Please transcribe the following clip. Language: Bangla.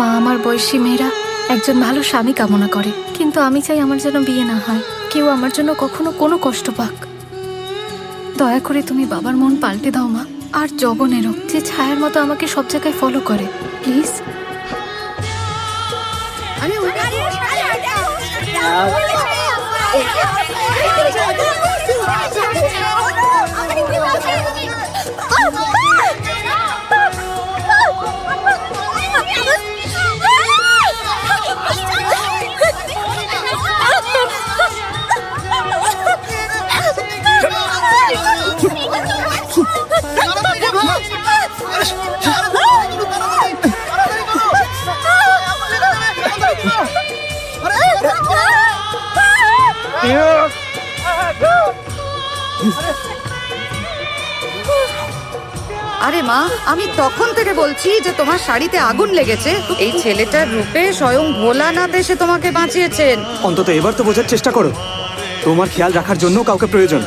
মা আমার বয়সী মেয়েরা একজন ভালো স্বামী কামনা করে কিন্তু আমি চাই আমার যেন বিয়ে না হয় কেউ আমার জন্য কখনো কোনো কষ্ট পাক দয়া করে তুমি বাবার মন পাল্টে দাও মা আর জগনেরও যে ছায়ার মতো আমাকে সব জায়গায় ফলো করে প্লিজ আরে মা, আমি তখন থেকে বলছি যে তোমার শাড়িতে আগুন লেগেছে। এই ছেলেটার রূপে স্বয়ং ভোলানাথ এসে তোমাকে বাঁচিয়েছেন। অন্তত এবার তো বোঝার চেষ্টা করো। তোমার খেয়াল রাখার জন্য কাউকে প্রয়োজন।